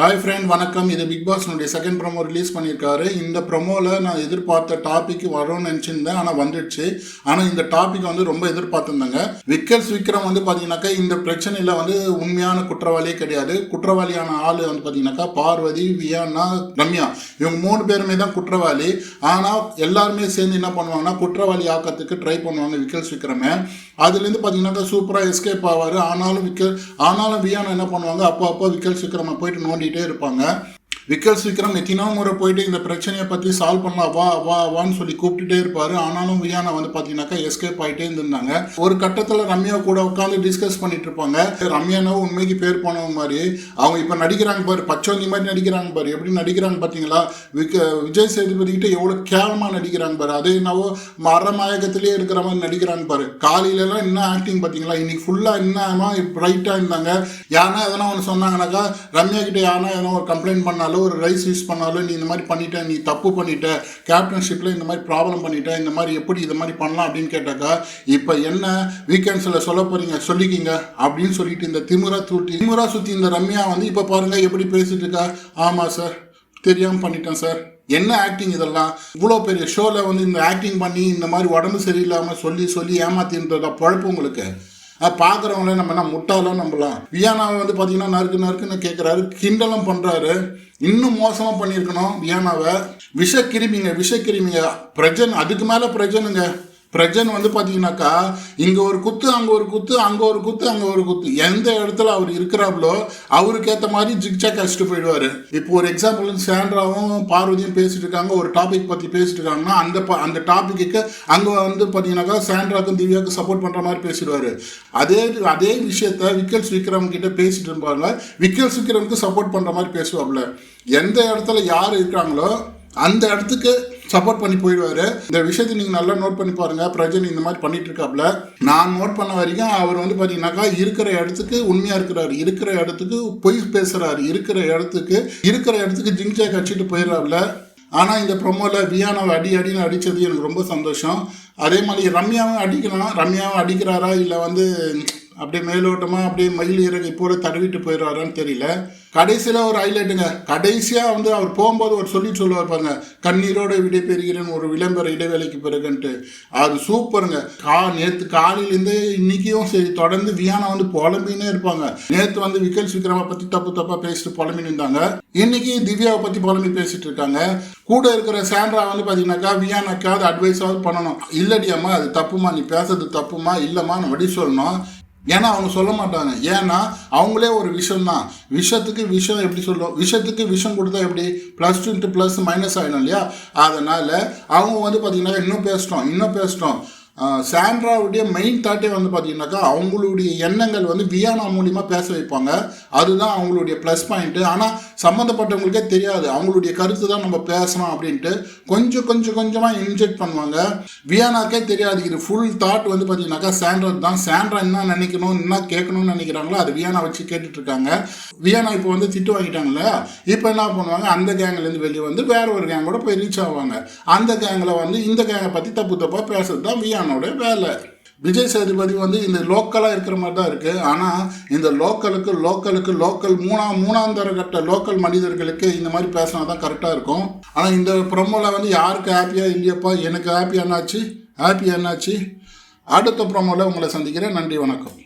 Hi friend வணக்கம். இது big பாஸ்னுடைய செகண்ட் ப்ரோமோ ரிலீஸ் பண்ணியிருக்காரு. இந்த ப்ரொமோவில் நான் எதிர்பார்த்த டாபிக் வரும்னு நினச்சிருந்தேன் ஆனால் வந்துடுச்சு. ஆனால் இந்த டாபிக் வந்து ரொம்ப எதிர்பார்த்துருந்தாங்க. விக்கல்ஸ் விக்ரம் வந்து பார்த்தீங்கன்னாக்கா இந்த பிரச்சனையில் வந்து உண்மையான குற்றவாளியே கிடையாது. குற்றவாளியான ஆள் வந்து பார்த்தீங்கன்னாக்கா பார்வதி வியானா ரம்யா. இவங்க மூணு பேருமே தான் குற்றவாளி. ஆனால் எல்லாருமே சேர்ந்து என்ன பண்ணுவாங்கன்னா குற்றவாளி ஆக்கத்துக்கு ட்ரை பண்ணுவாங்க விக்கல்ஸ் விக்ரமே. அதுலேருந்து பார்த்தீங்கன்னாக்கா சூப்பராக எஸ்கேப் ஆவார். ஆனாலும் விக்கல் ஆனாலும் வியானா என்ன பண்ணுவாங்க அப்போ அப்போ விக்கல்ஸ் விக்ரமை போயிட்டு பண்ணிகிட்டே இருப்பாங்க. விக்கல்ஸ் விக்ரம் எத்தினா முறை போயிட்டு இந்த பிரச்சனையை பற்றி சால்வ் பண்ணலாம். வா வா வான்னு சொல்லி கூப்பிட்டுட்டே இருப்பாரு. ஆனாலும் வியானா வந்து பார்த்தீங்கன்னாக்கா எஸ்கேப் ஆகிட்டே இருந்திருந்தாங்க ஒரு கட்டத்தில் ரம்யா கூட உட்காந்து டிஸ்கஸ் பண்ணிட்டு இருப்பாங்க. ரம்யானோ உண்மைக்கு பேர் போனவங்க மாதிரி. அவங்க இப்போ நடிக்கிறாங்க பாரு பச்சோந்தி மாதிரி நடிக்கிறாங்க பாரு. எப்படி நடிக்கிறாங்க பார்த்தீங்களா விக்க விஜய் சேதுபதி கிட்ட எவ்வளோ கேவலமாக நடிக்கிறாங்க பாரு. அது என்னவோ மரமயக்கத்திலே இருக்கிற மாதிரி நடிக்கிறாங்க பாரு. காலையிலலாம் என்ன ஆக்டிங் பார்த்தீங்களா இன்னைக்கு ஃபுல்லாக என்னமா பிரைட்டாக இருந்தாங்க? யாரா எதனா ஒன்று சொன்னாங்கனாக்கா ரம்யா கிட்ட யாருன்னா எதனா ஒரு கம்ப்ளைண்ட் பண்ணாலும் ஒரு ரைஸ் யூஸ் பண்ணாலும் நீ இந்த மாதிரி பண்ணிட்ட நீ தப்பு பண்ணிட்ட கேப்டன்ஷிப்பில் இந்த மாதிரி ப்ராப்ளம் பண்ணிட்ட இந்த மாதிரி எப்படி இந்த மாதிரி பண்ணலாம் அப்படின்னு கேட்டாக்கா இப்போ என்ன வீக்கெண்ட்ஸில் சொல்ல போகிறீங்க சொல்லிக்கிங்க. அப்படின்னு சொல்லிட்டு இந்த திமுரா தூட்டி திமுரா சுற்றி இந்த ரம்யா வந்து இப்போ பாருங்கள் எப்படி பேசிட்டு இருக்கா? ஆமாம் சார் தெரியாமல் பண்ணிட்டேன் சார் என்ன ஆக்டிங் இதெல்லாம்? இவ்வளோ பெரிய ஷோவில் வந்து இந்த ஆக்டிங் பண்ணி இந்த மாதிரி உடம்பு சரியில்லாமல் சொல்லி சொல்லி ஏமாத்தின்றதா பழப்பு உங்களுக்கு? பார்க்குறவங்கள நம்ம என்ன முட்டாலாம் நம்பலாம் வியானாவை வந்து பார்த்தீங்கன்னா நறுக்கு நறுக்குன்னு கேட்குறாரு கிண்டலும் பண்ணுறாரு இன்னும் மோசமாக பண்ணியிருக்கணும் வியானாவை. விஷக்கிருமிங்க விஷக்கிருமிங்க. பிரஜன் அதுக்கு மேலே பிரஜனுங்க. பிரஜன் வந்து பார்த்தீங்கன்னாக்கா இங்கே ஒரு குத்து அங்கே ஒரு குத்து அங்கே ஒரு குத்து அங்கே ஒரு குத்து. எந்த இடத்துல அவர் இருக்கிறாப்லோ அவருக்கு ஏற்ற மாதிரி ஜிக்ஜாக் அடிச்சுட்டு போயிடுவார். இப்போ ஒரு எக்ஸாம்பிள் சேண்ட்ராவும் பார்வதியும் பேசிட்டு இருக்காங்க ஒரு டாபிக் பற்றி பேசிட்டு இருக்காங்கன்னா அந்த ப- அந்த டாபிக்கு அங்கே வந்து பார்த்தீங்கன்னாக்கா சேண்ட்ராக்கும் திவ்யாவுக்கும் சப்போர்ட் பண்ணுற மாதிரி பேசிடுவார். அதே அதே விஷயத்த விக்கல்ஸ் விக்ரம் கிட்ட பேசிட்டு இருப்பாங்க. விக்கல்ஸ் விக்ரமுக்கு சப்போர்ட் பண்ணுற மாதிரி பேசுவாப்ல. எந்த இடத்துல யார் இருக்காங்களோ அந்த இடத்துக்கு சப்போர்ட் பண்ணி போயிடுவாரு. இந்த விஷயத்தை நீங்க நல்லா நோட் பண்ணி பாருங்க. பிரஜன் இந்த மாதிரி பண்ணிட்டு இருக்காப்ல. நான் நோட் பண்ண வரைக்கும் அவர் வந்து பாத்தீங்கன்னாக்கா இருக்கிற இடத்துக்கு உண்மையா இருக்கிறாரு. இருக்கிற இடத்துக்கு பொய் பேசுறாரு. இருக்கிற இடத்துக்கு இருக்கிற இடத்துக்கு ஜிங்ஜா கட்சிட்டு போயிடுறாப்ல. ஆனா இந்த ப்ரொமோல வியானாவை அடி அடின்னு அடிச்சது எனக்கு ரொம்ப சந்தோஷம். அதே மாதிரி ரம்யாவும் அடிக்கலாம். ரம்யாவும் அடிக்கிறாரா? இல்லை வந்து அப்படியே மேலோட்டமாக அப்படியே மயில் இறகு போல தடவிட்டு போயிடுறாரான்னு தெரியல. கடைசியில் ஒரு ஹைலைட்டுங்க கடைசியாக வந்து அவர் போகும்போது ஒரு சொல்லி சொல்லுவார் பாருங்க கண்ணீரோட விடைபெறுகிறேன் ஒரு விளம்பர இடைவேளைக்கு பிறகுன்ட்டு. அது சூப்பருங்க. கா நேற்று காலையிலேருந்து இன்னைக்கும் சரி தொடர்ந்து வியானா வந்து புலம்பினே இருப்பாங்க. நேற்று வந்து விக்கல் விக்ரம பற்றி தப்பு தப்பாக பேசிட்டு புலம்பின்னு இருந்தாங்க. இன்னைக்கு திவ்யாவை பற்றி புலம்பி பேசிட்டு இருக்காங்க. கூட இருக்கிற சாண்ட்ரா வந்து பார்த்தீங்கன்னாக்கா வியானாக்காவது அட்வைஸாவது பண்ணணும். இல்லடியாம்மா அது தப்புமா நீ பேசுறது தப்புமா இல்லைம்மா நம்ம வழி சொல்லணும். ஏன்னா அவங்க சொல்ல மாட்டாங்க. ஏன்னா அவங்களே ஒரு விஷம் தான். விஷத்துக்கு விஷம் எப்படி சொல்லும் விஷத்துக்கு விஷம் கொடுத்தா எப்படி? Plus two into plus minus ஆகிடும் இல்லையா? அதனால் அவங்க வந்து பார்த்திங்கன்னா இன்னும் பேசிட்டோம் இன்னும் பேசிட்டோம். சாண்ட்ராவுடைய மெயின் தாட்டே வந்து பார்த்தீங்கன்னாக்கா அவங்களுடைய எண்ணங்கள் வந்து வியானா மூலியமாக பேச வைப்பாங்க. அதுதான் அவங்களுடைய ப்ளஸ் பாயிண்ட்டு ஆனால் சம்மந்தப்பட்டவங்களுக்கே தெரியாது. அவங்களுடைய கருத்து தான் நம்ம பேசணும் அப்படின்ட்டு கொஞ்சம் கொஞ்சம் கொஞ்சமாக இன்ஜெக்ட் பண்ணுவாங்க. வியானாக்கே தெரியாது. இது ஃபுல் தாட் வந்து பார்த்தீங்கன்னாக்கா சாண்ட்ரா தான். சாண்ட்ரா என்ன நினைக்கணும் என்ன கேட்கணும்னு நினைக்கிறாங்களோ அது வியானா வச்சு கேட்டுட்ருக்காங்க. வியானா இப்போ வந்து திட்டு வாங்கிட்டாங்கல்ல? இப்போ என்ன பண்ணுவாங்க? அந்த கேங்கிலேருந்து வெளியே வந்து வேற ஒரு கேங்கோட போய் ரீச் ஆவாங்க. அந்த கேங்கில் வந்து இந்த கேங்கை பற்றி தப்பு தப்பாக பேசுறது தான் வியானா. அவனோட வேலை. விஜய் சேதுபதி வந்து இந்த லோக்கலாக இருக்கிற மாதிரி தான் இருக்குது ஆனால் இந்த லோக்கலுக்கு லோக்கலுக்கு லோக்கல் மூணாம் மூணாம் தர கட்ட லோக்கல் மனிதர்களுக்கு இந்த மாதிரி பேசினா தான் கரெக்டாக இருக்கும். ஆனால் இந்த ப்ரொமோவில் வந்து யாருக்கு ஹாப்பியாக இல்லையப்பா? எனக்கு ஹாப்பி என்னாச்சு? ஹாப்பி என்னாச்சு? அடுத்த ப்ரொமோவில் உங்களை சந்திக்கிறேன். நன்றி வணக்கம்.